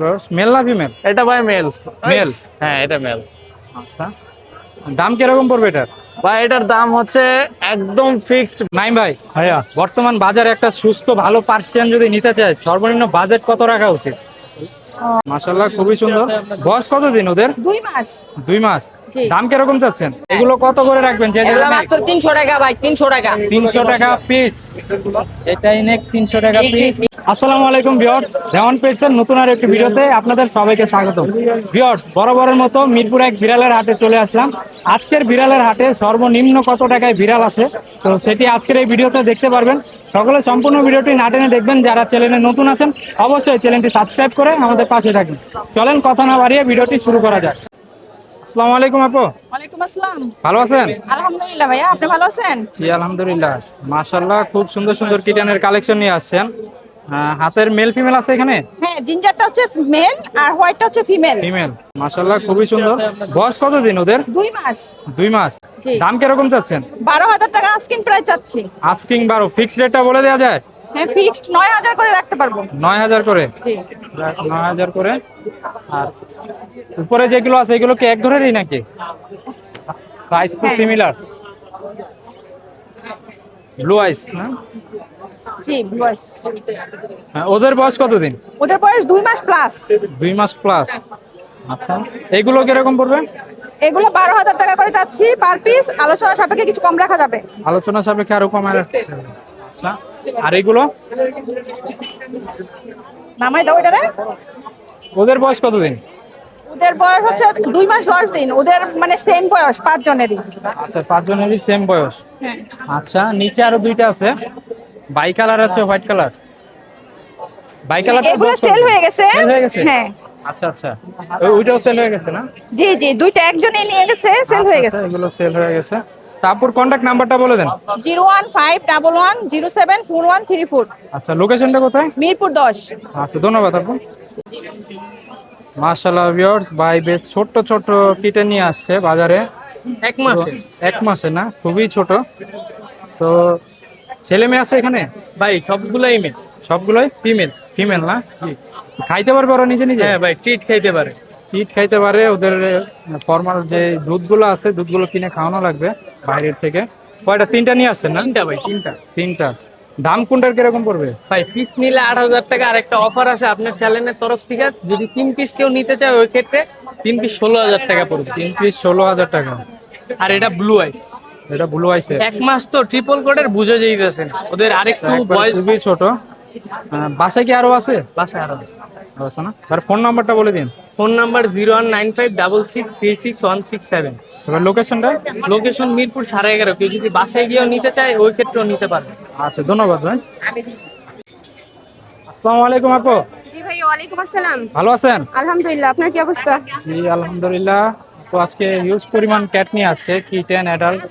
বয়স মেল না ফিমেল এটা ভাই মেল মেল হ্যাঁ এটা মেল আচ্ছা। দাম কীরকম পড়বে এটার? ভাই এটার দাম হচ্ছে একদম ফিক্সড নাই ভাই ভাইয়া বর্তমান বাজারে একটা সুস্থ ভালো পার্সিয়ান যদি নিতে চায় সর্বনিম্ন বাজেট কত রাখা উচিত? মাশাল্লাহ খুবই সুন্দর। বয়স কত দিন ওদের? দুই মাস। দুই মাস। দাম কীরকম চাচ্ছেন? এগুলো কত করে রাখবেন? যে এগুলো মাত্র তিনশো টাকা ভাই তিনশো টাকা। তিনশো টাকা পিস এটাই নেক তিনশো টাকা পিস আসসালামু আলাইকুম ভিউয়ার্স দেওয়ান পেটসের নতুন আর একটি ভিডিওতে। আপনাদের সবাইকে স্বাগত ভিউয়ার্স বরাবরের মতো মিরপুর এক বিড়ালের হাটে চলে আসলাম। আজকের বিড়ালের হাটে সর্বনিম্ন কত টাকায় বিড়াল আছে? তো সেটি আজকের এই ভিডিওতে দেখতে পারবেন। সকলে সম্পূর্ণ ভিডিওটি না টেনে দেখবেন। যারা চ্যানেলে নতুন আছেন অবশ্যই চ্যানেলটি সাবস্ক্রাইব করে আমাদের পাশে থাকুন। চলেন কথা না বাড়িয়ে ভিডিওটি শুরু করা যাক। আসসালামু আলাইকুম আপু। ওয়ালাইকুম আসসালাম। ভালো আছেন? আলহামদুলিল্লাহ ভাইয়া আপনি ভালো আছেন? জি আলহামদুলিল্লাহ। মাশাল্লাহ খুব সুন্দর সুন্দর কিটানের কালেকশন নিয়ে আসছেন। হাতের মেল ফিমেল আছে এখানে? হ্যাঁ জিঞ্জারটা হচ্ছে মেল আর হোয়াইটটা হচ্ছে ফিমেল ফিমেল মাশাল্লাহ খুবই সুন্দর। বয়স কত দিন ওদের? দুই মাস। দুই মাস। দাম কীরকম চাচ্ছেন? বারো হাজার টাকা আস্কিন প্রাইস চাচ্ছি। আস্কিং বারো ফিক্স রেটটা বলে দেওয়া যায়? হ্যাঁ ফিক্সড নয় হাজার করে রাখতে পারব। নয় হাজার করে? জি। নয় হাজার করে? আর উপরে যেগুলো আছে এগুলো কি এক ঘরে দিই নাকি? সাইজ তো। সিমিলার ব্লু আইস না? জি বয়স হ্যাঁ, ওদের বয়স কতদিন? ওদের বয়স দুই মাস প্লাস দুই মাস প্লাস আচ্ছা এগুলো কীরকম পড়বে? এগুলো বারো হাজার টাকা করে চাচ্ছি পার পিস আলোচনা সাপেক্ষে কিছু কম রাখা যাবে। আলোচনা সাপেক্ষে আরও কম। আচ্ছা আর এগুলো? নামাই দাও এটারে। ওদের বয়স কতদিন? ওদের বয়স হচ্ছে দুই মাস দশ দিন। ওদের মানে সেম বয়স পাঁচ জনেরই আচ্ছা পাঁচজনেরই সেম বয়স। হ্যাঁ। আচ্ছা নিচে আরও দুইটা আছে। বাই কালার আছে হোয়াইট কালার। বাই কালার এগুলো সেল হয়ে গেছে। সেল হয়ে গেছে? হ্যাঁ। আচ্ছা আচ্ছা। ওইটাও সেল হয়ে গেছে না? জি জি দুইটা একজনই নিয়ে গেছে সেল হয়ে আচ্ছা, গেছে। এগুলো সেল হয়ে গেছে। তারপর কন্ট্যাক্ট নাম্বারটা বলে দেন। Zero one five double one zero seven four one three four. আচ্ছা লোকেশনটা কোথায়? মিরপুর দশ। আচ্ছা ধন্যবাদ আপু। মাশাআল্লাহ ভিউয়ার্স ভাই বেশ ছোট্ট ছোট্ট কিটে নিয়ে আসছে বাজারে। এক মাসে। এক মাসে না খুবই ছোট। তো ছেলে মেয়ে আছে এখানে? ভাই সবগুলাই মেয়ে সবগুলোই? ফিমেল ফিমেল না? খাইতে পারবে ওরা নিজে নিজে? হ্যাঁ ভাই ট্রিট খাইতে পারে। চিট খাইতে পারে ওদের ফর্মাল যে দুধগুলো আছে দুধগুলো কিনে খাওয়ানো লাগবে বাইরের থেকে। কয়টা? তিনটা নিয়ে আসছেন না? তিনটা ভাই তিনটা। তিনটা। দাম কোনটার কীরকম পড়বে? ভাই পিস নিলে আট হাজার টাকা আর একটা অফার আছে আপনার চ্যানেলের তরফ থেকে। যদি তিন পিস কেউ নিতে চায় ওই ক্ষেত্রে তিন পিস ষোলো হাজার টাকা পড়বে। তিন পিস ষোলো হাজার টাকা। আর এটা ব্লু আইস এটা ব্লু আইসে এক মাস তো ট্রিপল কোডের বুঝে যেতেছেন ওদের আরেকটু বয়স খুবই ছোট। বাসায় কি আরও আছে? বাসায় আরও আছে। না? আর ফোন নাম্বারটা বলে দিন। Phone number zero one nine five double six three six one six seven. এবার লোকেশনটা লোকেশন মিরপুর সাড়ে এগারো। কেউ যদি বাসায় গিয়েও নিতে চায় ওই ক্ষেত্রেও নিতে পারবে। আচ্ছা ধন্যবাদ ভাই। আসসালামু আলাইকুম আপু। জি ভাই ওয়ালাইকুম আসসালাম। ভালো আছেন? আলহামদুলিল্লাহ আপনার কি অবস্থা? জি আলহামদুলিল্লাহ। তো আজকে হিউজ পরিমাণ ক্যাট নিয়ে আসছে কিটেন অ্যাডাল্ট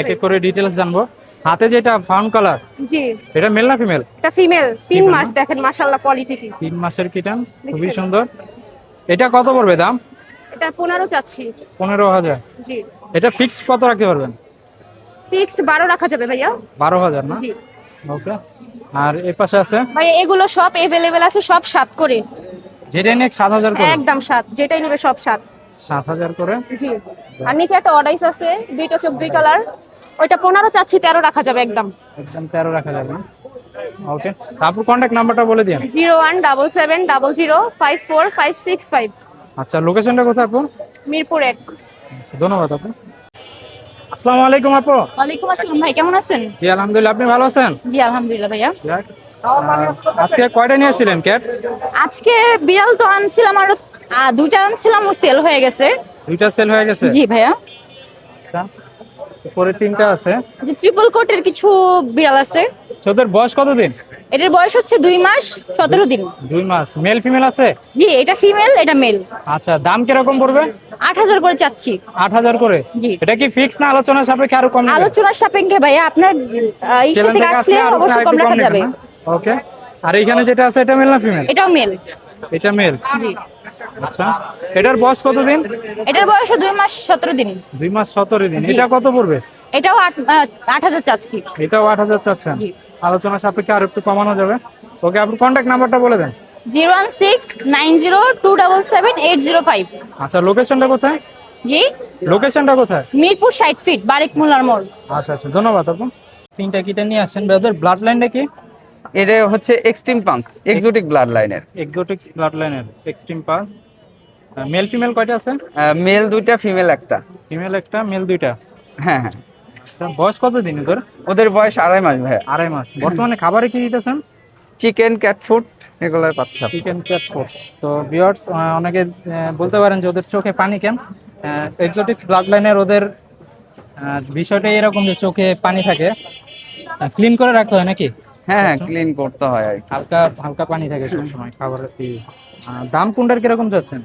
এক এক করে ডিটেলস জানব। হাতে যেটা ফাউন্ড কালার? জি। এটা মেল না ফিমেল? এটা ফিমেল। তিন মাস দেখেন মাশাআল্লাহ কোয়ালিটি কি। তিন মাসের কিটেন খুবই সুন্দর। এটা কত পড়বে দাম? এটা পনেরো চাচ্ছি। পনেরো হাজার। জি। এটা ফিক্স কত রাখতে পারবেন? ফিক্সড বারো রাখা যাবে ভাইয়া। বারো হাজার না? জি। ওকে। আর এর পাশে আছে? ভাই এগুলো সব এভেলেবেল আছে সব সাত করে। যেটা নেক সাত হাজার করে। একদম সাত। যেটাই নেবে সব সাত। সাত হাজার করে। জি। আর নিচে একটা অর্ডাইস আছে দুইটা চোখ দুই কালার ওইটা পনেরো চাচ্ছি তেরো রাখা যাবে একদম। একদম তেরো রাখা যাবে। ওকে তারপর কন্ট্যাক্ট নাম্বারটা বলে দিন zero one double seven double zero five four five six five. আচ্ছা লোকেশনটা কোথায় আপু? মিরপুর এক। আচ্ছা, ধন্যবাদ আপু। আসসালামু আলাইকুম আপু। ওয়ালাইকুম আসসালাম ভাই কেমন আছেন? জি আলহামদুলিল্লাহ আপনি ভালো আছেন? জি আলহামদুলিল্লাহ ভাইয়া। আজকে কয়টা নিয়েছিলেন ক্যাট? আজকে বিড়াল তো আনছিলাম আর দুইটা আনছিলাম ও সেল হয়ে গেছে। দুইটা সেল হয়ে গেছে? জি ভাইয়া। আচ্ছা। উপরে তিনটা আছে। যে ট্রিপল কোটের কিছু বিড়াল আছে। আচ্ছা, ওদের বয়স কতদিন? এটার বয়স হচ্ছে দুই মাস সতেরো দিন। দুই মাস। মেল ফিমেল আছে? জি এটা ফিমেল এটা মেল আচ্ছা দাম কীরকম পড়বে? আট হাজার করে চাচ্ছি। আট হাজার করে? জি। এটা কি ফিক্স না আলোচনা সাপেক্ষে আরও কম আলোচনার সাপেক্ষে ভাইয়া আপনার ইসে থেকে আসলে অবশ্যই কম রাখা যাবে। ওকে আর এখানে যেটা আছে এটা মেল না ফিমেল এটাও মেল এটা মেল? জি। আচ্ছা। এটার বয়স কতদিন? এটার বয়স দুই মাস সতেরো দিন। দুই মাস সতেরো দিন। এটা কত পড়বে? এটাও আট আহ, আট হাজার চাচ্ছি। এটাও আট হাজার চাচ্ছেন। জি। আলোচনা সাপেক্ষে আর একটু কমানো যাবে। ওকে আপনার কন্ট্যাক্ট নাম্বারটা বলে দেন। Zero one six nine zero two double seven eight zero five. আচ্ছা লোকেশনটা কোথায়? জি। লোকেশনটা কোথায়? মিরপুর ষাট ফিট বারেক মুলার মোড়। আচ্ছা আচ্ছা। ধন্যবাদ আপু। তিনটা কিটা নিয়ে আসছেন ব্রাদার ব্লাড লাইনটা কি? এটা হচ্ছে এক্সট্রিম পান্স এক্সোটিক ব্লাড লাইনের এক্সোটিক্স ব্লাড লাইনের এক্সট্রিম পাস মেল ফিমেল কয়টা আছে? মেল দুইটা ফিমেল একটা। ফিমেল একটা মেল দুইটা? হ্যাঁ হ্যাঁ। বয়স কত দিন ওদের ওদের বয়স আড়াই মাস ভাই আড়াই মাস। বর্তমানে খাবারে কি দিতেছেন? চিকেন ক্যাট ফুড এগুলো পাচ্ছে চিকেন ক্যাট ফুড তো ভিউয়ার্স অনেকে বলতে পারেন যে ওদের চোখে পানি কেন? এক্সোটিক্স ব্লাড লাইনের ওদের বিষয়টা এরকম যে চোখে পানি থাকে। ক্লিন করে রাখতে হয় নাকি? হ্যাঁ হ্যাঁ ক্লিন করতে হয় আর হালকা হালকা পানি থাকে সবসময় খাবারের দাম কোনটার কীরকম যাচ্ছেন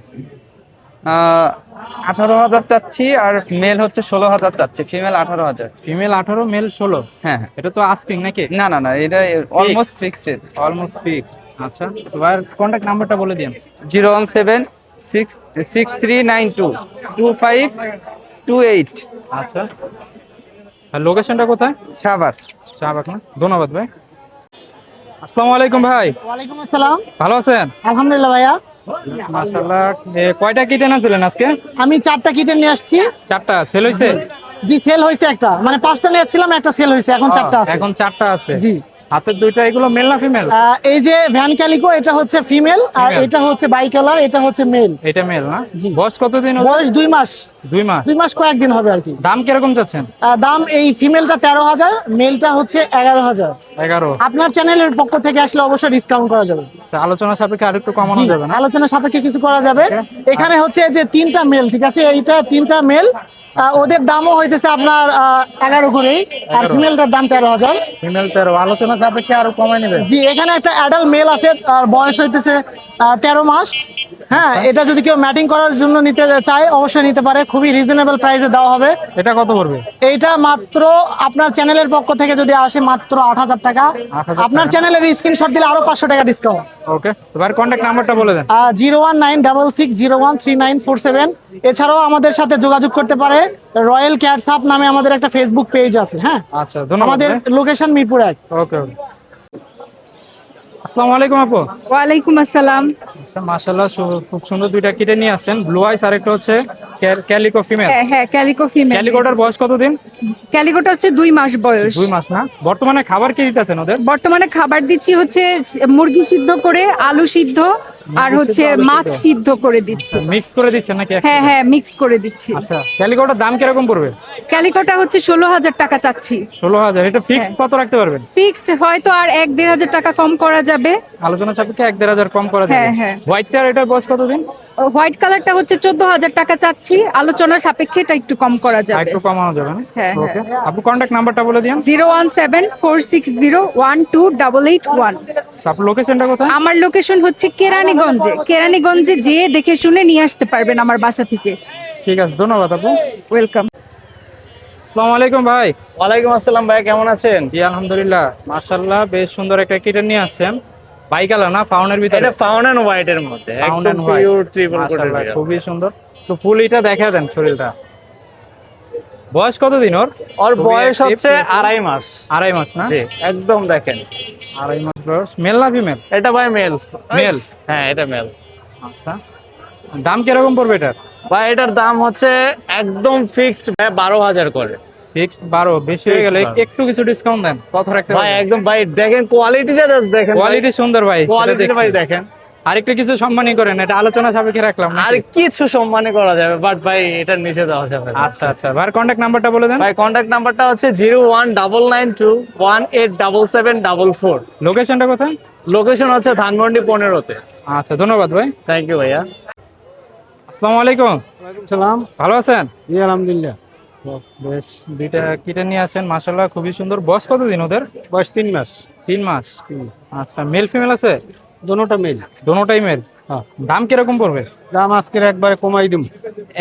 আঠারো হাজার চাচ্ছি আর মেল হচ্ছে ষোলো হাজার চাচ্ছি ফিমেল আঠারো হাজার। ফিমেল আঠারো মেল ষোলো? হ্যাঁ হ্যাঁ। এটা তো আস্কিং নাকি? না না না এটা অলমোস্ট ফিক্সড অলমোস্ট ফিক্স আচ্ছা এবার কন্ট্যাক্ট নাম্বারটা বলে দিন। Zero one seven six six three nine two two five two eight. আচ্ছা। আর লোকেশনটা কোথায়? সাবার শাহবাগ না? ধন্যবাদ ভাই। আসসালামু আলাইকুম ভাই। ওয়ালাইকুম আসসালাম। ভালো আছেন? আলহামদুলিল্লাহ ভাইয়া। মাশাআল্লাহ। কয়টা কিটেন আনছিলেন আজকে? আমি চারটা কিটে নিয়ে আসছি। চারটা সেল হইছে? জি সেল হয়েছে একটা। মানে পাঁচটা নিয়ে আসছিলাম একটা সেল হয়েছে এখন চারটা আছে। এখন চারটা আছে। জি। হাতের দুইটা এগুলো মেল না ফিমেল? এই যে ভ্যান ক্যালিকো এটা হচ্ছে ফিমেল আর. এটা হচ্ছে বাই কালার এটা হচ্ছে মেল। এটা মেল না? জি। বয়স কতদিন বয়স দুই মাস। দুই মাস? দুই মাস কয়েকদিন হবে আর কি। দাম কীরকম যাচ্ছেন আহ, দাম এই ফিমেলটা তেরো হাজার মেলটা হচ্ছে এগারো হাজার। এগারো। আপনার চ্যানেলের পক্ষ থেকে আসলে অবশ্যই ডিসকাউন্ট করা যাবে। আচ্ছা, আলোচনা সাপেক্ষে আরেকটু কমানো যাবে না? আলোচনা সাপেক্ষে কিছু করা যাবে। এখানে হচ্ছে যে তিনটা মেল ঠিক আছে? এইটা তিনটা মেল। ওদের দামও হইতেছে আপনার এগারো করেই। আর ফিমেলটার দাম তেরো হাজার। ফিমেল তেরো। আলোচনা সাপেক্ষে আরও কমাই নেবে জি এখানে একটা অ্যাডাল্ট মেল আছে আর বয়স হইতেছে তেরো মাস। হ্যাঁ এটা যদি কেউ ম্যাটিং করার জন্য নিতে চায় অবশ্যই নিতে পারে। খুবই রিজনেবল প্রাইসে দেওয়া হবে। এটা কত পড়বে? এইটা মাত্র আপনার চ্যানেলের পক্ষ থেকে যদি আসে মাত্র আট হাজার টাকা। আপনার চ্যানেলের স্ক্রিনশট দিলে আরও পাঁচশো টাকা ডিসকাউন্ট ওকে এবার কন্ট্যাক্ট নাম্বারটা বলে দেন। Zero one nine double six zero one three nine four seven. এছাড়াও আমাদের সাথে যোগাযোগ করতে পারে। রয়্যাল ক্যাটস হাব নামে আমাদের একটা ফেসবুক পেজ আছে হ্যাঁ? আচ্ছা আমাদের লোকেশন মিরপুর এক। ওকে ওকে আসসালামু আলাইকুম আপু। ওয়ালাইকুম আসসালাম। আচ্ছা মাশাআল্লাহ খুব সুন্দর দুইটা কিটে নিয়ে ব্লু আইস আর একটা হচ্ছে ক্যালিকো ফিমেল হ্যাঁ হ্যাঁ ক্যালিকো ফিমেল ক্যালিকোটার বয়স কতদিন? ক্যালিকোটা হচ্ছে দুই মাস বয়স। দুই মাস না? বর্তমানে খাবার কি দিতেছেন ওদের? বর্তমানে খাবার দিচ্ছি হচ্ছে মুরগি সিদ্ধ করে আলু সিদ্ধ আর হচ্ছে মাছ সিদ্ধ। করে দিচ্ছি। মিক্স করে দিচ্ছেন নাকি হ্যাঁ হ্যাঁ মিক্স করে দিচ্ছি। আচ্ছা ক্যালিকোটার দাম কীরকম পড়বে? ক্যালিকোটা হচ্ছে ষোলো হাজার টাকা চাচ্ছি। ষোলো হাজার। এটা ফিক্সড হ্যাঁ। কত রাখতে পারবেন? ফিক্সড হয়তো আর এক দেড় হাজার টাকা কম করা যাবে? আলোচনা সাপেক্ষে এক দেড় হাজার কম করা যাবে। হ্যাঁ, হ্যাঁ। হোয়াইটটার এটার বয়স কতদিন হোয়াইট কালারটা হচ্ছে চোদ্দ হাজার টাকা চাচ্ছি। আলোচনার সাপেক্ষে এটা একটু কম করা যাবে। একটু কমানো যাবে না? হ্যাঁ, আপু কন্ট্যাক্ট নাম্বারটা বলে দিন। Zero one seven four six zero one two double eight one. আপনার লোকেশনটা কোথায়? আমার লোকেশন হচ্ছে কেরানীগঞ্জে। কেরানীগঞ্জে যেয়ে দেখে শুনে নিয়ে আসতে পারবেন আমার বাসা থেকে। ঠিক আছে ধন্যবাদ আপু। ওয়েলকাম আসসালামু আলাইকুম ভাই। ওয়ালাইকুম আসসালাম ভাই কেমন আছেন? জি আলহামদুলিল্লাহ মাশাআল্লাহ বেশ সুন্দর একটা কিটেন নিয়ে আসছেন। বাইকালা না ফাউনের ভিতরে? এটা ফাউন এন্ড হোয়াইট এর মধ্যে একদম। পিওর ট্রিপল খুবই সুন্দর। তো ফুল এটা দেখা দেন শরীরটা। বয়স কতদিন ওর? ওর বয়স হচ্ছে আড়াই মাস। আড়াই মাস না? জি একদম দেখেন। আড়াই মাস বয়স। মেল না ফিমেল? এটা ভাই মেল। Male? হ্যাঁ এটা মেল। আচ্ছা। দাম কীরকম পড়বে এটার? ভাই এটার দাম হচ্ছে একদম ফিক্সড বারো হাজার করে। ফিক্সড বারো বেশি হয়ে গেলে একটু কিছু ডিসকাউন্ট দেন কত রাখতে ভাই একদম ভাই দেখেন কোয়ালিটিটা দেখেন কোয়ালিটি সুন্দর ভাই সেটা কোয়ালিটিটা ভাই দেখেন। আরেকটু কিছু সম্মানই করেন এটা আলোচনা সাপেক্ষে রাখলাম আর কিছু সম্মানে করা যাবে বাট ভাই এটার নিচে দেওয়া যাবে। আচ্ছা আচ্ছা ভাই কন্ট্যাক্ট নাম্বারটা বলে দেন। ভাই কন্ট্যাক্ট নাম্বারটা হচ্ছে zero one double nine two one eight double seven double four. লোকেশনটা কোথায়? লোকেশন হচ্ছে ধানমন্ডি পনেরোতে। আচ্ছা ধন্যবাদ ভাই। থ্যাংক ইউ ভাইয়া। আসসালামু আলাইকুম। সালাম। ভালো আছেন? জি আলহামদুলিল্লাহ। বেশ। দুইটা কিটে নিয়ে আসেন মাশাল্লাহ খুবই সুন্দর। বয়স কতদিন ওদের? বয়স তিন মাস। তিন মাস? আচ্ছা মেল ফিমেল আছে? দোনোটা মেল। দোনোটাই মেল? হ্যাঁ। দাম কীরকম পড়বে? দাম আজকের একবারে কমাই দিম।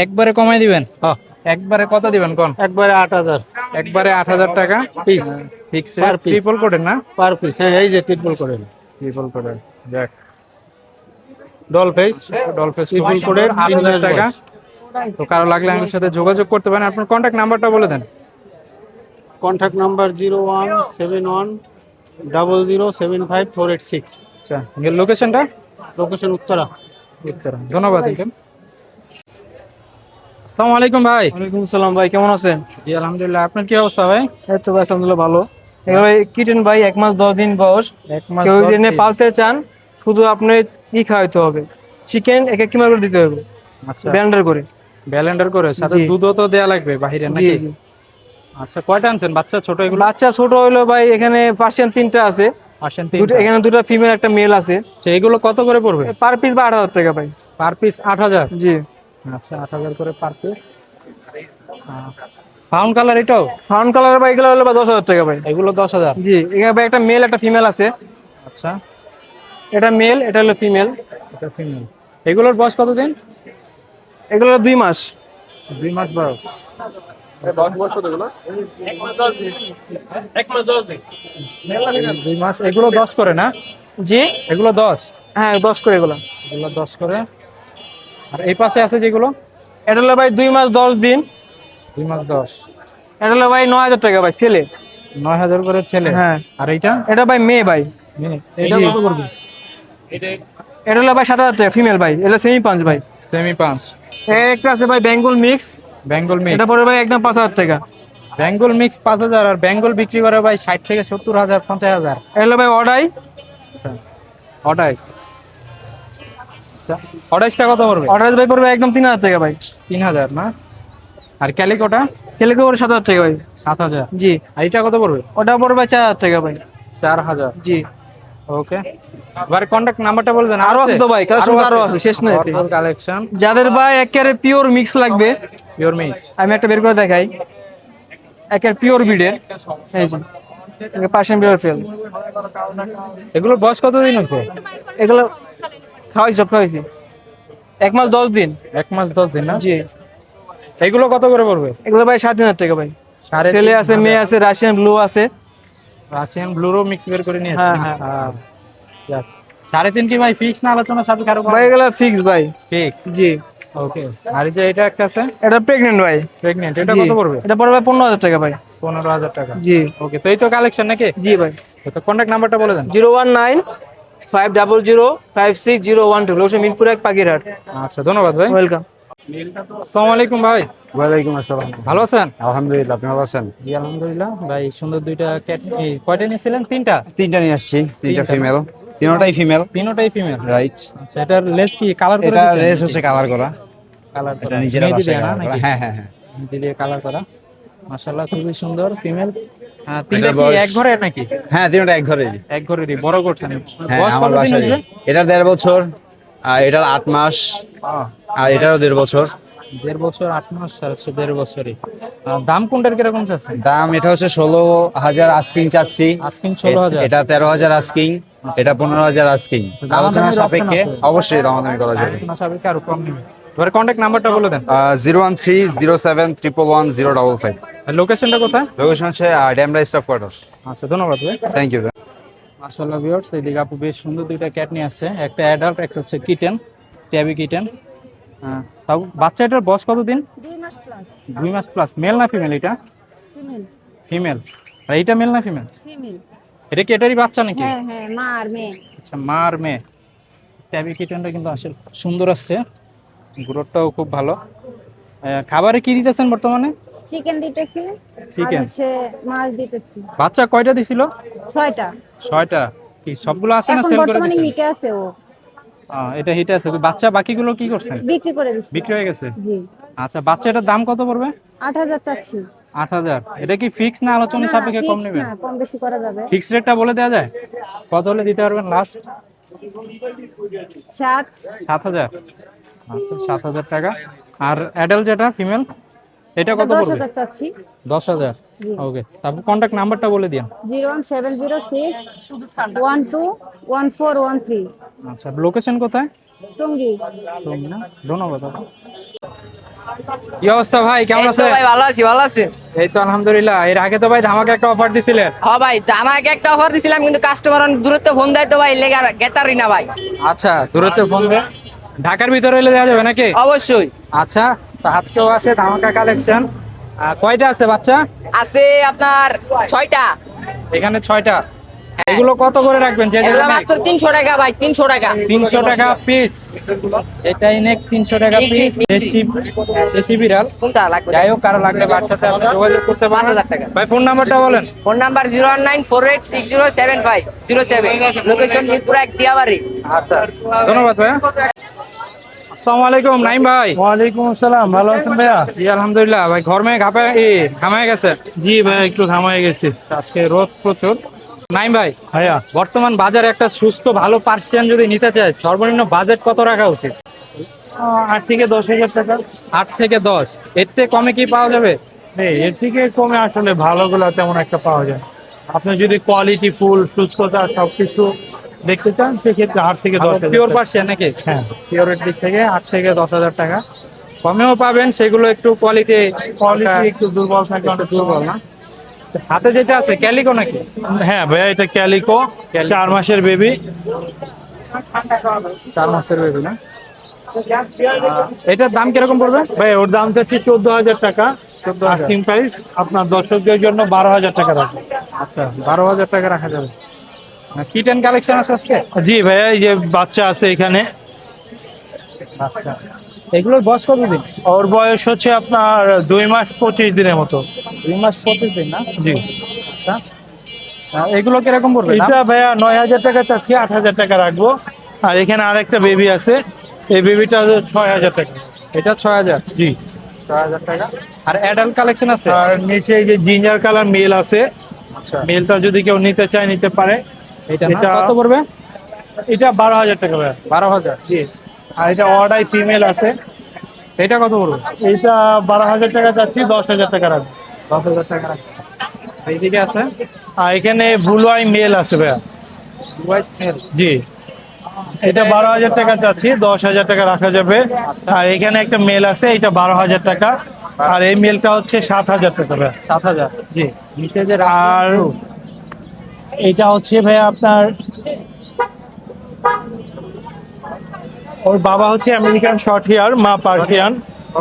একবারে কমাই দিবেন? হ্যাঁ। একবারে কত দিবেন কোন? একবারে আট হাজার। একবারে আট হাজার টাকা? পিস। ফিক্স। ট্রিপল কোটের না? Per piece. হ্যাঁ এই যে ট্রিপল করেন ট্রিপল কোটের যাক ডল ফেস আট তিন হাজার টাকা তো কারও লাগলে আমার সাথে যোগাযোগ করতে পারেন। আপনার কন্ট্যাক্ট নাম্বারটা বলে দেন। Contact number zero one seven one double zero seven five four eight six আচ্ছা লোকেশনটা লোকেশন উত্তরা। উত্তরা। ধন্যবাদ আসসালামু আলাইকুম ভাই। ওয়ালাইকুম আসসালাম ভাই কেমন আছেন? জি আলহামদুলিল্লাহ। আপনার কি অবস্থা ভাই? এই তো ভাই আলহামদুলিল্লাহ ভালো। এবার কিটেন ভাই এক মাস দশ দিন বয়স। এক মাস কেউ। পালতে চান শুধু আপনি কি খাওয়াইতে হবে? চিকেন এক এক কিমা করে দিতে হবে। আচ্ছা। ব্যান্ডার করে। ব্যালেন্ডার করে সাথে দুধও তো দেয়া লাগবে বাহিরে নাকি? আচ্ছা কয়টা আনছেন? বাচ্চা ছোট এগুলো? বাচ্চা ছোট হইল ভাই এখানে পার্সিয়ান তিনটা আছে। দুটো তিনটা। এখানে দুটো ফিমেল একটা মেল আছে। আচ্ছা এগুলো কত করে পড়বে? পার পিস বা আট হাজার টাকা ভাই। পার পিস আট হাজার? জি। আচ্ছা আট হাজার করে পার পিস ফাউন্ড কালার এটাও? ফাউন্ড কালার ভাই এগুলো হলো দশ হাজার টাকা ভাই। এগুলো দশ হাজার? জি এখানে ভাই একটা মেল একটা ফিমেল আছে। আচ্ছা। এটা মেল এটা হলো ফিমেল এটা ফিমেল এগুলোর বয়স কতদিন? এগুলো হলো দুই মাস। দুই মাস বয়স। দুই মাস। এগুলো দশ করে না? জি। এগুলো দশ? হ্যাঁ দশ করে এগুলো। এগুলো দশ করে। আর এই পাশে আছে যেগুলো? এটা হলো ভাই দুই মাস দশ দিন। দুই মাস দশ। এটা হলো ভাই নয় হাজার টাকা ভাই ছেলে। নয় হাজার করে ছেলে। হ্যাঁ। আর এইটা? এটা ভাই মেয়ে ভাই। মেয়ে। এটা কত করবে? এটা হলো ভাই সাত হাজার টাকা ফিমেল ভাই এটা সেমি পাঁচ ভাই। সেমি পাঁচ একটা আছে ভাই বেঙ্গল মিক্স বেঙ্গল মিক্স এটা পড়ে ভাই একদম পাঁচ হাজার টাকা। বেঙ্গল মিক্স পাঁচ হাজার আর বেঙ্গল বিক্রি করে ভাই ষাট থেকে সত্তর হাজার পঞ্চাশ হাজার। এটা হলো ভাই অডাই অডাইস অডাইসটা কত পড়বে? অডাই ভাই পড়বে একদম তিন হাজার টাকা ভাই। তিন হাজার না? আর ক্যালিকোটা খেলে পড়বে সাত হাজার টাকা ভাই। সাত হাজার। জি। আর এটা কত পড়বে? ওটা পড়বে চার হাজার টাকা ভাই। চার হাজার। জি। ওকে এবার কন্ট্যাক্ট নাম্বারটা বলে দেন আরও আছে তো ভাই, collection আরও আছে, শেষ নাই। কালেকশন যাদের ভাই একেবারে পিওর মিক্স লাগবে। পিওর মিক্স আমি একটা বের করে দেখাই। একের পিওর বিডের এই যে পার্সেন্ট পিওর ফেল এগুলোর বয়স কতদিন হয়েছে? এগুলো খাওয়াইছি সব খাওয়াইছি। এক মাস দশ দিন। এক মাস দশ দিন না? জি। এগুলো কত করে পড়বে? এগুলো ভাই সাত হাজার টাকা ভাই। ছেলে আছে। মেয়ে আছে রাশিয়ান ব্লু আছে। রাশিয়ান ব্লুরো মিক্স বের করে নিয়ে হ্যাঁ, হ্যাঁ। সাড়ে তিন কি ভাই? ফিক্স না আলোচনা সাপেক্ষে আরও ভাই এগুলো ফিক্স ভাই। ফিক্স জি। ওকে আর যে এটা একটা আছে? এটা প্রেগনেন্ট ভাই। প্রেগনেন্ট এটা কত পড়বে? এটা পড়বে পনেরো হাজার টাকা ভাই। পনেরো হাজার টাকা। জি। ওকে তো এই তো কালেকশন নাকি? জি ভাই। তো কন্ট্যাক্ট নাম্বারটা বলে দেন। Zero one nine five double zero five six zero one two. Mirpur এক পাখিরহাট। আচ্ছা ধন্যবাদ ভাই। ওয়েলকাম আসসালামু আলাইকুম ভাই। ওয়ালাইকুম আসসালাম। ভালো আছেন? আলহামদুলিল্লাহ আপনি ভালো আছেন? জি আলহামদুলিল্লাহ। ভাই সুন্দর দুইটা ক্যাট কয়টা নিয়েছিলেন? তিনটা? তিনটা নিয়ে আসছি তিনটা তিনটা ফিমেল তিনটাই ফিমেল তিনোটাই ফিমেল রাইট আচ্ছা এটার লেস কি? কালার করে এটা? রেস হচ্ছে কালার করা। কালার এটা করা। নিজেরা বাসায় করা। হ্যাঁ হ্যাঁ হ্যাঁ। দিয়ে কালার করা। মাশাআল্লাহ খুবই সুন্দর ফিমেল তিনটা এটার কি এক ঘরে নাকি? হ্যাঁ তিনটা এক ঘরেই এক ঘরেরই বড় করছেন। হ্যাঁ বয়স আমার কতদিন বাসায়। হয়েছে? এটা দেড় বছর আর এটার আট মাস আর এটারও দেড় বছর। দেড় বছর আট মাস হচ্ছে দেড় বছরই। দাম কোনটার কীরকম চাচ্ছে দাম এটা হচ্ছে ষোলো হাজার আস্কিং চাচ্ছি। আস্কিং ষোলো হাজার। এটা তেরো হাজার আস্কিং এটা পনেরো হাজার আস্কিং। আলোচনা সাপেক্ষে? অবশ্যই দামাদামি করা যাবে। আলোচনা সাপেক্ষে আরও কম নেবে। এবারে কন্ট্যাক্ট নাম্বারটা বলে দেন। Zero one three zero seven triple one zero double five. লোকেশনটা কোথায়? লোকেশন হচ্ছে ড্যামরা স্টাফ কোয়ার্টার আচ্ছা ধন্যবাদ ভাই। থ্যাংক ইউ মাশাআল্লাহ ভিউয়ার্স এইদিকে আপু বেশ সুন্দর দুইটা ক্যাট নিয়ে আসছে। একটা অ্যাডাল্ট একটা হচ্ছে কিটেন ট্যাবি কিটেন হ্যাঁ। তাও বাচ্চাটার বয়স কতদিন? দুই মাস প্লাস দুই মাস প্লাস মেল না ফিমেল এটা? ফিমেল ফিমেল আর এইটা মেল না ফিমেল ফিমেল এটা কি এটারই বাচ্চা নাকি? হ্যাঁ হ্যাঁ মা আর মেয়ে। আচ্ছা মা আর মেয়ে। ট্যাবি কিটেনটা কিন্তু আসলে সুন্দর আসছে। গ্রোথটাও খুব ভালো। খাবারে কি দিতেছেন বর্তমানে? চিকেন দিতেছি। চিকেন হচ্ছে মাছ দিতেছি। বাচ্চা কয়টা দিছিল? ছয়টা। ছয়টা। কি সবগুলো আছে না সেল করে বর্তমানে দিছেন হিটে আছে ও। এটা হিটে আছে। বাচ্চা বাকিগুলো কি করছেন? বিক্রি করে দিচ্ছি। বিক্রি হয়ে গেছে? জি। আচ্ছা বাচ্চাটার দাম কত পড়বে? আট হাজার চাচ্ছি। আট হাজার। এটা কি ফিক্স না আলোচনা সাপেক্ষে কম নেবেন? না, কম বেশি করা যাবে। ফিক্স রেটটা বলে দেওয়া যায়? কত হলে দিতে পারবেন লাস্ট সাত। সাত হাজার। আচ্ছা সাত হাজার টাকা। আর অ্যাডাল যেটা ফিমেল এটা কত পড়বে? হাজার চাচ্ছি। দশ হাজার। ওকে তারপর কন্ট্যাক্ট নাম্বারটা বলে দিন। Zero one seven zero six one two one four one three. আচ্ছা লোকেশন কোথায়? টঙ্গি। তুমি না? ধন্যবাদ। কি অবস্থা ভাই? কেমন আছে ভাই ভালো আছি ভালো আছি। এই তো আলহামদুলিল্লাহ। এর আগে তো ভাই ধামাকে একটা অফার দিছিলেন। হ ভাই আমাকে একটা অফার দিছিলাম কিন্তু কাস্টমার দূরত্ব ফোন দেয় তো ভাই লেগে গেতারি না ভাই। আচ্ছা দূরত্বে ফোন দে ঢাকার ভিতরে এলে দেওয়া যাবে নাকি? অবশ্যই। আচ্ছা তো আজকেও আছে ধামাকা কালেকশন কয়টা আছে বাচ্চা? আছে আপনার ছয়টা। এখানে ছয়টা। এগুলো কত করে রাখবেন? যে এগুলো মাত্র তিনশো টাকা ভাই তিনশো টাকা। তিনশো টাকা পিস এটা ইনেক তিনশো টাকা পিস দেশি দেশি বিড়াল। কোনটা লাগবে? যাই হোক কারও লাগলে বাড়ির সাথে আপনি যোগাযোগ করতে পারেন। হাজার টাকা। ভাই ফোন নাম্বারটা বলেন। Phone number zero one nine four eight six zero seven five zero seven. Location Mirpur এক দিয়াবাড়ি। আচ্ছা। ধন্যবাদ ভাইয়া। আসসালামু আলাইকুম নাইম ভাই। ওয়ালাইকুম আসসালাম ভালো আছেন ভাইয়া? জি আলহামদুলিল্লাহ ভাই ঘর মেয়ে ঘাপায় এ ঘামায় গেছে। জি একটু গেছি। আজকে রোদ প্রচুর। নাইম ভাই ভাইয়া। বর্তমান বাজারে একটা সুস্থ ভালো পার্সিয়ান যদি নিতে চায় সর্বনিম্ন বাজেট কত রাখা উচিত? আট থেকে দশ হাজার টাকা। আট থেকে দশ। এর থেকে কমে কি পাওয়া যাবে? এর থেকে কমে আসলে ভালোগুলো তেমন একটা পাওয়া যায়। আপনি যদি কোয়ালিটি ফুল সুস্থতা সবকিছু দেখতে চান সেক্ষেত্রে আট থেকে দশ পিওর টাকা। পার্সিয়ান নাকি? হ্যাঁ পিওরের দিক থেকে আট থেকে দশ হাজার টাকা। কমেও পাবেন সেগুলো একটু কোয়ালিটি কোয়ালিটি একটু দুর্বল থাকে অনেক দুর্বল না? হাতে যেটা আছে ক্যালিকো নাকি? হ্যাঁ ভাইয়া এটা ক্যালিকো চার মাসের বেবি চার মাসের বেবি না? এটার দাম কীরকম পড়বে? ভাই ওর দাম চাচ্ছি চোদ্দ হাজার টাকা। আস্কিং প্রাইস আপনার দর্শকদের জন্য বারো হাজার টাকা রাখবে। আচ্ছা বারো হাজার টাকা রাখা যাবে। কিটেন কালেকশন আছে আজকে? জি ভাইয়া এই যে বাচ্চা আছে এখানে। আচ্ছা। এগুলোর বয়স কতদিন? ওর বয়স হচ্ছে আপনার দুই মাস পঁচিশ দিনের মতো। দুই মাস পঁচিশ দিন না? জি। আচ্ছা। এগুলো কীরকম পড়বে এটা ভাইয়া নয় হাজার টাকা চাচ্ছি আট হাজার টাকা রাখব। আর এখানে আরেকটা বেবি আছে এই বেবিটা ছয় হাজার টাকা। এটা ছয় হাজার? জি। ছয় হাজার টাকা। আর অ্যাডাল্ট কালেকশন আছে? আর নিচে এই যে জিঞ্জার কালার মেল আছে। আচ্ছা। মেলটা যদি কেউ নিতে চায় নিতে পারে। এটা কত পড়বে? এটা বারো হাজার টাকা ভাইয়া বারো হাজার? জি। আর এটা অর্ডাই ফিমেল আছে। এটা কত পড়বে? এইটা বারো হাজার টাকা চাচ্ছি দশ হাজার টাকা রাখব। দশ হাজার টাকা রাখবে। এইদিকে আছে? আর এখানে ব্লু আই মেল আছে ভাইয়া। Snail। জি। এটা বারো হাজার টাকা চাচ্ছি দশ হাজার টাকা রাখা যাবে। আর এখানে একটা মেল আছে এটা বারো হাজার টাকা। আর এই মেলটা হচ্ছে সাত হাজার টাকা সাত হাজার? জি। নিচে যে আর এটা হচ্ছে ভাইয়া আপনার ওর বাবা হচ্ছে আমেরিকান শর্ট হেয়ার মা পার্সিয়ান।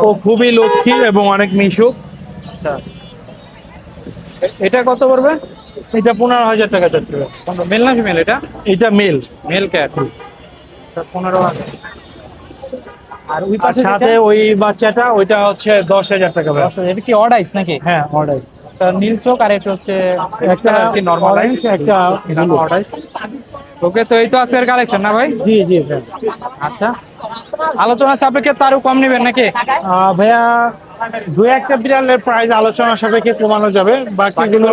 ও খুবই লক্ষ্মী এবং অনেক মিশুক। আচ্ছা। এটা কত পড়বে? এটা পনেরো হাজার টাকা চাচ্ছি ভাইয়া। মেল না ফিমেল এটা? এটা মেল। Male cat. পনেরো হাজার। আর ওই পাশে সাথে ওই বাচ্চাটা ওইটা হচ্ছে দশ হাজার টাকা এটা কি অর্ডাইস নাকি? হ্যাঁ অর্ডার একটা নীল চোখ আর এটা হচ্ছে একটা কি নর্মাল একটা ওকে তো এই তো আজকের কালেকশন না ভাই? জি জি ভাইয়া আচ্ছা। আলোচনা সাপেক্ষে তারও কম নেবেন নাকি? ভাইয়া দু একটা বিড়ালের প্রাইস আলোচনা সাপেক্ষে কমানো যাবে বাকিগুলো।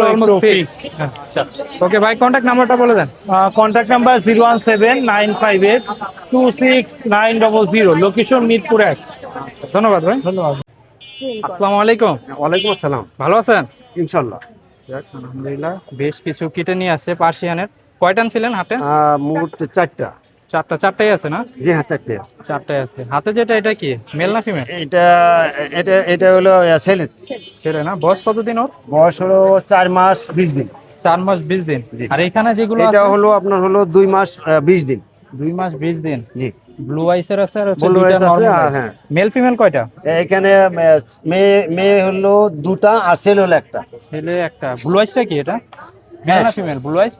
আচ্ছা। ওকে ভাই কন্ট্যাক্ট নাম্বারটা বলে দেন। Contact number zero one seven nine five eight two six nine double zero location Mirpur এক। ধন্যবাদ ভাই। ধন্যবাদ। আসসালামু আলাইকুম। ওয়ালাইকুম আসসালাম। ভালো আছেন? ইনশাল্লাহ আলহামদুলিল্লাহ বেশ কিছু কিটে নিয়ে আসছে পার্সিয়ানের। কয়টান ছিলেন হাতে? মোট চারটা। চারটা চারটাই আছে না? জি হ্যাঁ আছে। চারটাই আছে। হাতে যেটা এটা কি? মেল না ফিমেল? এটা এটা এটা হলো ছেলে। ছেলে না? বয়স কতদিন ওর? বয়স হলো চার মাস বিশ দিন। চার মাস বিশ দিন। আর এখানে যেগুলো এটা হলো আপনার হলো দুই মাস বিশ দিন। দুই মাস বিশ দিন। জি। ব্লু আইসের আছে আর হচ্ছে Blue দুইটা আছে, হ্যাঁ। মেল ফিমেল কয়টা? এখানে মেয়ে মেয়ে হলো দুটা আর ছেলে হলো একটা। ছেলে একটা। ব্লু আইসটা কি এটা? মেল হ্যাঁ। না ফিমেল ব্লু আইস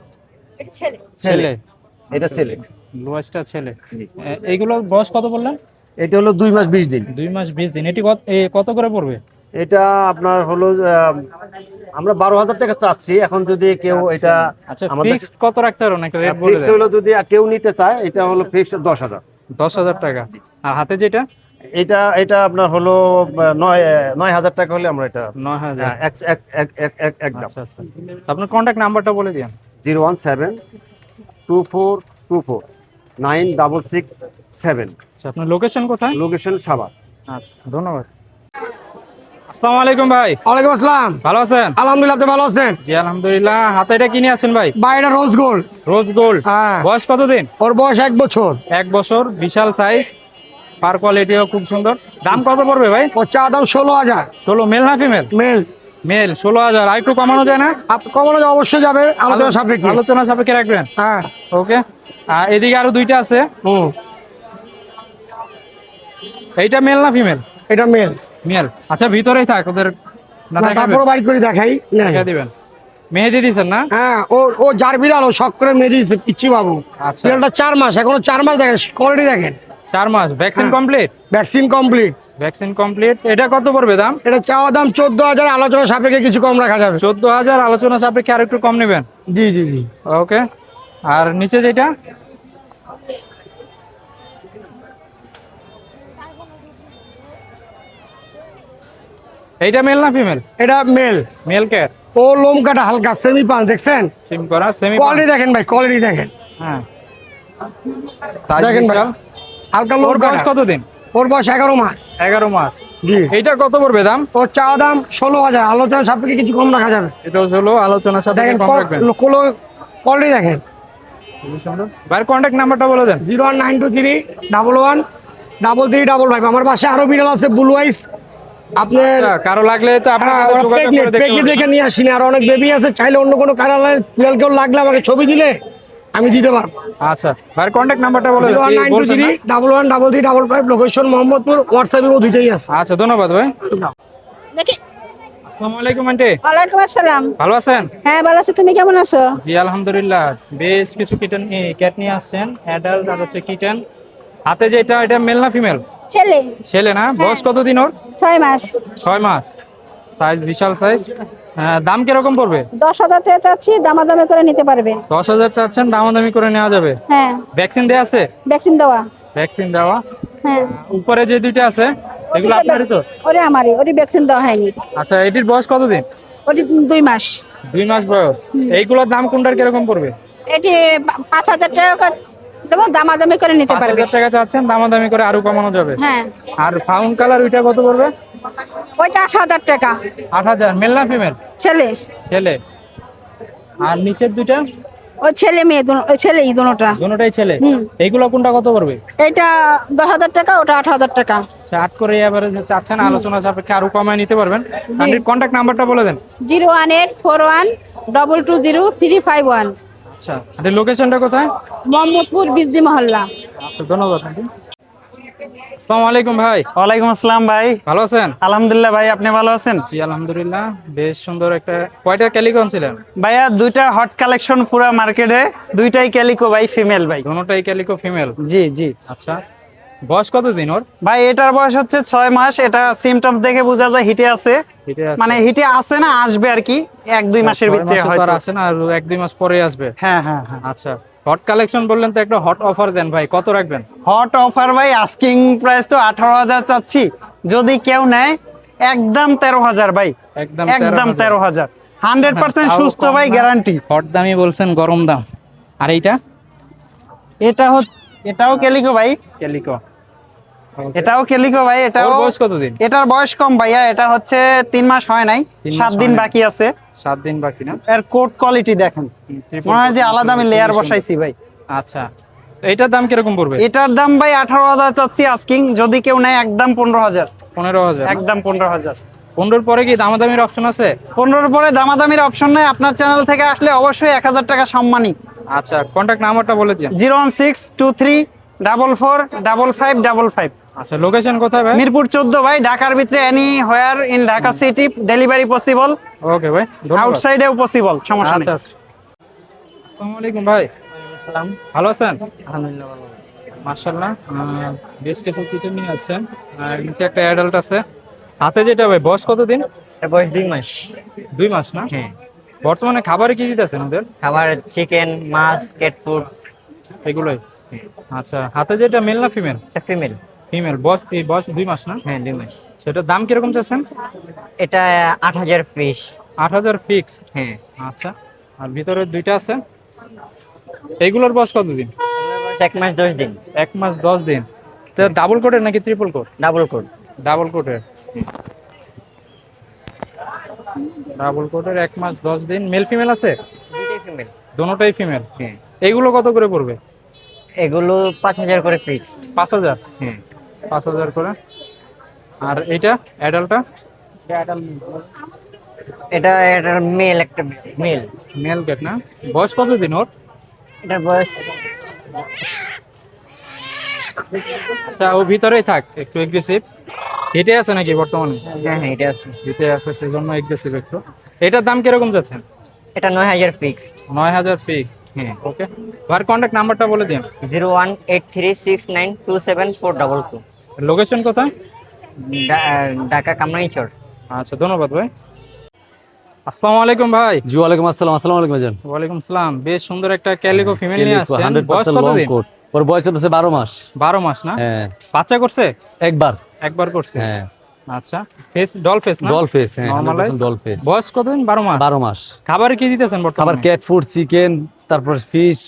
ছেলে। ছেলে। এটা ছেলে। ব্লু আইসটা ছেলে। এইগুলো বয়স কত বললেন? এটা হলো দুই মাস বিশ দিন। দুই মাস বিশ দিন। এটি কত- করে পড়বে? এটা আপনার হলো আহ, আমরা বারো হাজার টাকা চাচ্ছি। এখন যদি কেউ এটা আচ্ছা ফিক্সড কত রাখতে পারো নাকি রেট বলে হলো যদি কেউ নিতে চায় এটা হলো ফিক্সড দশ হাজার। দশ হাজার টাকা। আর হাতে যেটা? এটা এটা আপনার হলো নয় নয় হাজার টাকা হলে আমরা এটা নয় হাজার। হ্যাঁ, এক এক এক এক এক একদম। আচ্ছা আচ্ছা। আপনার কন্ট্যাক্ট নাম্বারটা বলে দিন zero one seven two four two four nine double six seven. আচ্ছা আপনার লোকেশন কোথায়? লোকেশন সাবা আচ্ছা ধন্যবাদ। আসসালামু আলাইকুম ভাই। ওয়ালাইকুম আসসালাম। ভালো আছেন? আলহামদুলিল্লাহ আপনি ভালো আছেন? জি আলহামদুলিল্লাহ। হাতে এটা কিনে আছেন ভাই? বা এটা রোজ গোল্ড। Rose gold. হ্যাঁ। বয়স কতদিন? ওর বয়স এক বছর। এক বছর বিশাল সাইজ পার কোয়ালিটিও খুব সুন্দর। দাম কত পড়বে ভাই? ওর চা দাম ষোলো হাজার। ষোলো মেল না ফিমেল মেল মেল ষোলো হাজার। আর একটু কমানো যায় না? কমানো যায় অবশ্যই যাবে। আলোচনা সাপেক্ষে। আলোচনা সাপেক্ষে রাখবেন? হ্যাঁ। ওকে। আর এদিকে আরও দুইটা আছে। হুম। এইটা মেল না ফিমেল এটা মেল মেল আচ্ছা ভিতরেই থাক ওদের না তারপরে বাড়ি করে দেখাই দেখা দিবেন। মেহেদি দিছেন না? হ্যাঁ ও ও যার বিড়াল ও শখ করে মেয়ে দিয়েছে পিচ্ছি বাবু। আচ্ছা। বিড়ালটা চার মাস এখনও চার মাস দেখেন কোয়ালিটি দেখেন। চার মাস vaccine. Complete vaccine complete vaccine complete এটা কত পড়বে দাম? এটা চাওয়া দাম চোদ্দ হাজার আলোচনা সাপেক্ষে কিছু কম রাখা যাবে। চোদ্দ হাজার আলোচনা সাপেক্ষে আর একটু কম নেবেন? জি জি জি। ওকে আর নিচে যেটা? এইটা মেল না ফিমেল এটা মেল মেল কে? ও লোম কাটা হালকা সেমি পান দেখছেন? সিম করা সেমি কোয়ালিটি দেখেন ভাই কোয়ালিটি দেখেন। হ্যাঁ। দেখেন ভাই হালকা লোম ওর কত দিন ওর বয়স এগারো মাস। এগারো মাস। জি। এইটা কত পড়বে দাম? ওর চা দাম ষোলো হাজার। আলোচনা সাপেক্ষে কিছু কম রাখা যাবে। এটা হলো আলোচনা সাপেক্ষে কম রাখবেন। কোয়ালিটি দেখেন। ভাইয়ের কন্ট্যাক্ট নাম্বারটা বলে দেন। Zero one nine two three double one double three double five. আমার বাসায় আরও বিড়াল আছে ব্লু আইস আপনার কারও লাগলে তো আপনার হ্যাঁ, সাথে ওরা যোগাযোগ pregnant, করে দেখতে pregnant পারবেন। দেখে নিয়ে আসিনি আর অনেক বেবি আছে চাইলে অন্য কোনো কেউ লাগলে আমাকে ছবি দিলে আমি দিতে পারব। আচ্ছা ভাইয়ের কন্ট্যাক্ট নাম্বারটা বলে zero one nine two three double one double three double five location Mohammadpur হোয়াটসঅ্যাপে দুইটাই আছে। আচ্ছা ধন্যবাদ ভাই। দেখি। আসসালামু আলাইকুম আন্টি। ওয়ালাইকুম আসসালাম। ভালো আছেন? হ্যাঁ ভালো আছি তুমি কেমন আছো? জি আলহামদুলিল্লাহ। বেশ কিছু কিটেন ক্যাট নিয়ে আসছেন অ্যাডাল্ট আর হচ্ছে কিটেন হাতে যেটা এটা মেল না ফিমেল ছেলে। ছেলে না? বয়স কতদিন ওর? ছয় মাস। ছয় মাস। সাইজ বিশাল সাইজ দাম কীরকম পড়বে? দশ হাজার টাকা চাচ্ছি দামাদামি করে নিতে পারবে। দশ হাজার চাচ্ছেন দামাদামি করে নেওয়া যাবে? হ্যাঁ। ভ্যাকসিন আছে? ভ্যাকসিন দেওয়া। ভ্যাকসিন দেওয়া? হ্যাঁ। উপরে যে দুইটা আছে এগুলো আপনারই তো? ওরে আমারই ওরে ভ্যাকসিন দেওয়া হয়নি। আচ্ছা এটির বয়স কতদিন? ওটি দুই মাস। দুই মাস বয়স। এইগুলোর দাম কোনটার কীরকম পড়বে? এটি পাঁচ হাজার টাকা তবে দামাদামি করে নিতে পারবে। 5000 টাকা চাচ্ছেন দামাদামি করে আরও কমানো যাবে। হ্যাঁ। আর ফাউন কালার ওইটা কত পড়বে? ওইটা 8000 টাকা। 8000 মেল না ফিমেল? ছেলে। ছেলে। আর নিচের দুইটা? ওই ছেলে মেয়ে ওই ছেলেই দুটোটা। দুটোটাই ছেলে। এইগুলো কোনটা কত পড়বে? এটা 10000 টাকা ওটা 8000 টাকা। আচ্ছা আট করে এবারে চাচ্ছেন আলোচনা সাপেক্ষে আরও কমায় নিতে পারবেন। আপনি কন্টাক্ট নাম্বারটা বলে দেন। 01841 220 351 আচ্ছা এটা লোকেশনটা কোথায়? মোহাম্মদপুর বিজলি মহল্লা। আচ্ছা ধন্যবাদ আসসালামু আলাইকুম ভাই। ওয়ালাইকুম আসসালাম ভাই। ভালো আছেন? আলহামদুলিল্লাহ ভাই আপনি ভালো আছেন? জি আলহামদুলিল্লাহ। বেশ সুন্দর একটা কয়টা ক্যালিকো ছিলেন? ভাইয়া দুইটা হট কালেকশন পুরো মার্কেটে দুইটাই ক্যালিকো ভাই ফিমেল ভাই। দুটোটাই ক্যালিকো ফিমেল জি জি। আচ্ছা। বয়স কত দিন ওর? ভাই এটার বয়স হচ্ছে ছয় মাস। এটা সিমটমস দেখে বোঝা যায় হিটে আছে। মানে হিটে আছে না আসবে আর কি। এক দুই মাসের ভিতরে হয়তো। আসে না আর এক দুই মাস পরে আসবে। হ্যাঁ হ্যাঁ হ্যাঁ। আচ্ছা হট কালেকশন বললেন তো একটা হট অফার দেন ভাই কত রাখবেন? হট অফার ভাই আস্কিং প্রাইস তো আঠারো হাজার চাচ্ছি। যদি কেউ নেয় একদম তেরো হাজার ভাই। একদম একদম তেরো হাজার। হান্ড্রেড পার্সেন্ট তাও সুস্থ ভাই গ্যারান্টি হট দামই বলছেন গরম দাম। আর এইটা? এটা হচ্ছে এটাও কেলিকো ভাই। ক্যালিকো এটাও কেলিকো ভাই? এটাও বয়স কতদিন? এটার বয়স কম ভাইয়া এটা হচ্ছে তিন মাস হয় নাই সাত দিন বাকি আছে। সাত দিন বাকি না? এর কোট কোয়ালিটি দেখেন। মনে হয় যে আলাদা আমি লেয়ার বসাইছি ভাই। আচ্ছা এটার দাম কীরকম পড়বে? এটার দাম ভাই আঠারো হাজার চাচ্ছি আস্কিং যদি কেউ নেয় একদম পনেরো হাজার। পনেরো হাজার। একদম পনেরো হাজার। পনেরোর পরে কি দামাদামির অপশন আছে? পনেরোর পরে দামাদামির অপশন নাই আপনার চ্যানেল থেকে আসলে অবশ্যই এক হাজার টাকা সম্মানী। আচ্ছা কন্ট্যাক্ট নাম্বারটা বলে দিন। Zero one six two three double four double five double five. আচ্ছা লোকেশন কোথায় ভাই? মিরপুর চোদ্দ ভাই ঢাকার ভিতরে anywhere in Dhaka city delivery possible okay ভাই ধন্যবাদ। আউটসাইডেও পসিবল সমস্যা নেই। আচ্ছা আচ্ছা। আসসালামু আলাইকুম ভাই। ভালো আছেন? আলহামদুলিল্লাহ ভালো মার্শাল্লাহ বেশ কিছু কিটেন নিয়ে আসছেন। আর নিচে একটা অ্যাডাল্ট আছে। হাতে যেটা ভাই বয়স কতদিন? বয়স দুই মাস। দুই মাস না? হ্যাঁ। বর্তমানে খাবারে কি দিতেছেন ওদের? খাবার চিকেন মাছ কেট ফুড এগুলোই? আচ্ছা হাতে যেটা মেল না ফিমেল ফিমেল ফিমেল বয়স এই বয়স দুই মাস না? হ্যাঁ দুই মাস। সেটার দাম কীরকম চাচ্ছেন? এটা আট হাজার পিস। আট হাজার ফিক্স হ্যাঁ। আচ্ছা আর ভিতরে দুইটা আছে? এইগুলোর বয়স কতদিন? এক মাস দশ দিন। এক মাস দশ দিন। তো ডাবল কোটের নাকি triple coat double coat double কোটের ডাবল কোটের এক মাস দশ দিন। মেল ফিমেল আছে? ফিমেল দোনোটাই ফিমেল হ্যাঁ। এইগুলো কত করে পড়বে? এগুলো পাঁচ হাজার করে ফিক্সড পাঁচ হাজার? হ্যাঁ। পাঁচ হাজার করে। আর এইটা অ্যাডাল্টটা এটা এটা মেল একটা মেল মেল গেট না? বয়স কত দিন ওর? এটার বয়স আচ্ছা ও ভিতরেই থাক একটু এগ্রেসিভ হেঁটে আছে নাকি বর্তমানে? হ্যাঁ এটা আছে। হেঁটে আছে সেজন্য এগ্রেসিভ একটু। এটার দাম কীরকম যাচ্ছেন এটা নয় হাজার ফিক্সড নয় হাজার ফিক্স হ্যাঁ। ওকে ভাইয়ের কন্ট্যাক্ট নাম্বারটা বলে দিন। Zero one eight three six nine two seven four double two. Location কোথায়? ঢাকা কামরাইচর। আচ্ছা ধন্যবাদ ভাই। আসসালামু আলাইকুম ভাই। জি ওয়ালাইকুম আসসালাম আসসালামু আলাইকুম ভাইজান। ওয়ালাইকুম সালাম। বেশ সুন্দর একটা ক্যালিকো ফিমেল নিয়ে আসছেন। বয়স পার্সেন্ট কত লং দিন কোট ওর বয়স হচ্ছে বারো মাস। বারো মাস না? হ্যাঁ। বাচ্চা করছে? একবার। একবার করছে? হ্যাঁ। আচ্ছা ফেস ডল ফেস না? ডল ফেস হ্যাঁ Normalize? ডল ফেস বয়স কতদিন? বারো মাস? বারো মাস। খাবারে কি দিতেছেন ক্যাট ফুড চিকেন তারপর ফিশ।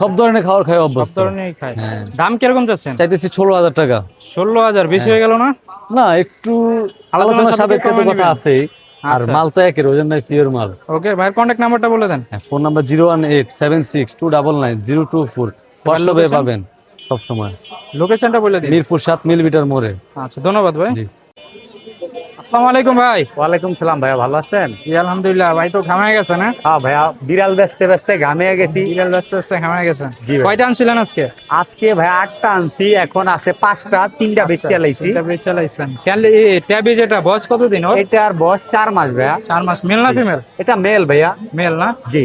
সব ধরনের খাবার খাই সব অভ্যস্ত। ধরনের খায়। হ্যাঁ। দাম কীরকম যাচ্ছেন চাইতেছি ষোলো হাজার টাকা। ষোলো হাজার বেশি হয়ে। গেল না? না একটু আলোচনা সাপেক্ষে তো কথা আছে আর আচ্ছা। মাল তো একের ওজন নাই পিওর মাল। ওকে ভাইয়ের কন্ট্যাক্ট নাম্বারটা বলে দেন। Phone number zero one eight seven six two double nine zero two four হোয়াটসঅ্যাপে? পাবেন সবসময়। লোকেশনটা বলে দিন। মিরপুর সাত মিলিমিটার মোড়ে। আচ্ছা ধন্যবাদ ভাই। জি। আসসালামু আলাইকুম ভাই। ওয়ালাইকুম সালাম ভাইয়া ভালো আছেন? জি আলহামদুলিল্লাহ ভাই তো ঘামায় গেছে না? হ্যাঁ ভাইয়া বিড়াল বেচতে বেচতে ঘামিয়ে গেছি। বিড়াল ব্যস্ত ব্যস্ত ঘামায় গেছেন জি কয়টা আনছিলেন আজকে? আজকে ভাইয়া আটটা আনছি এখন আছে পাঁচটা তিনটা বেচে লাইছি। তিনটা ব্রিজ চালাইছেন ক্যালি ট্যাবি যেটা বয়স কতদিন ওর? এটার বয়স চার মাস ভাইয়া। চার মাস মেল না ফিমেল? এটা মেল ভাইয়া। মেল না? জি।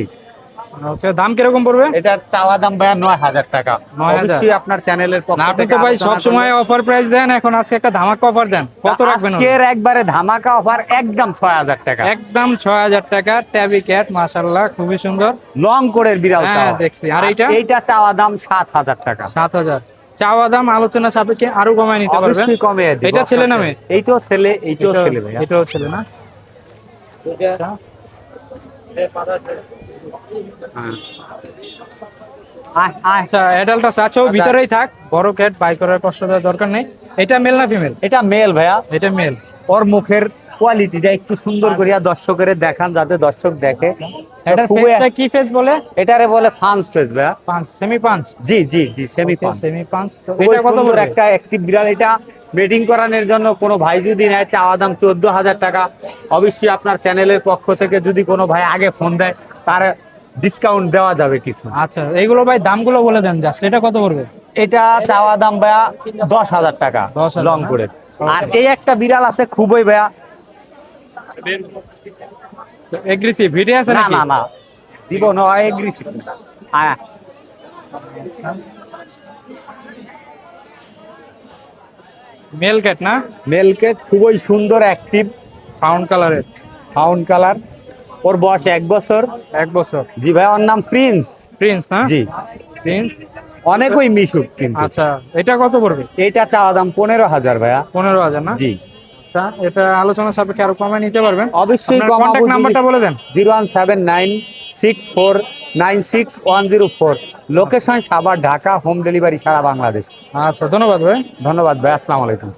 দাম কীরকম পড়বে? এটার চাওয়া দাম ভাইয়া নয় হাজার টাকা। 9,000 অবশ্যই আপনার চ্যানেলের পক্ষ না আপনি তো ভাই আলোচনা সব সময় করলে- অফার প্রাইস দেন এখন আজকে একটা ধামাকা অফার দেন। কত রাখবেন আজকের একবারে ধামাকা অফার একদম ছয় হাজার টাকা। একদম ছয় হাজার টাকা ট্যাবি ক্যাট মাশাল্লাহ খুবই সুন্দর। লং কোরের বিড়াল হ্যাঁ, দেখছি। আর এইটা? এইটা চাওয়া দাম সাত হাজার টাকা। সাত হাজার। চাওয়া দাম আলোচনা সাপেক্ষে আরও কমায় নিতে পারবেন। অবশ্যই কমে দিব। এটা ছেলে নামে? এইটাও ছেলে এইটাও ছেলে ভাইয়া। এটাও ছেলে না? আচ্ছা। আচ্ছা অ্যাডাল্ট আছে আচ্ছা। ভিতরেই থাক। বড় ক্যাট বাই করার কষ্ট দেওয়ার দরকার নেই। এটা মেল না ফিমেল এটা মেল ভাইয়া। এটা মেল ওর মুখের কোয়ালিটিটা একটু সুন্দর করিয়া দর্শকের দেখান যাতে দর্শক দেখে। এটার ফেসটা কি ফেস বলে? এটারে বলে ফান্স ফেস ভাইয়া। পাঁচ সেমি জি জি জি সেমি ফান্স সেমি পাঁচ তো এটা কত একটা অ্যাক্টিভ বিড়াল। এটা ব্রিডিং করানোর জন্য কোনো ভাই যদি নেয় চাওয়া দাম চোদ্দ হাজার টাকা। অবশ্যই আপনার চ্যানেলের পক্ষ থেকে যদি কোনো ভাই আগে ফোন দেয় তার ডিসকাউন্ট দেওয়া যাবে কিছু। আচ্ছা এইগুলো ভাই দামগুলো বলে দেন জাস্ট এটা কত পড়বে? এটা চাওয়া দাম ভাইয়া দশ হাজার টাকা লং করে। আর এই একটা বিড়াল আছে খুবই ভাইয়া। এগ্রেসিভ ভিডিও আছে না না না। দিব না এগ্রিসিভ হ্যাঁ। মেল ক্যাট না? মেল ক্যাট খুবই সুন্দর অ্যাক্টিভ ফাউন্ড কালারের ফাউন্ড কালার ওর বয়স এক বছর। এক বছর। জি ভাই ওর নাম প্রিন্স প্রিন্স না? জি। প্রিন্স অনেকই মিশুক কিন্তু। আচ্ছা এটা কত পড়বে? এইটা চাওয়া দাম পনেরো হাজার ভাইয়া। পনেরো হাজার না? জি। আচ্ছা এটা আলোচনা সাপেক্ষে আরও কমে নিতে পারবেন। অবশ্যই কমাবো নাম্বারটা বলে দেন। Zero one seven nine six four nine six one zero four. Location Savar Dhaka home delivery সারা বাংলাদেশ। আচ্ছা ধন্যবাদ ভাই। ধন্যবাদ ভাই আসসালামু আলাইকুম।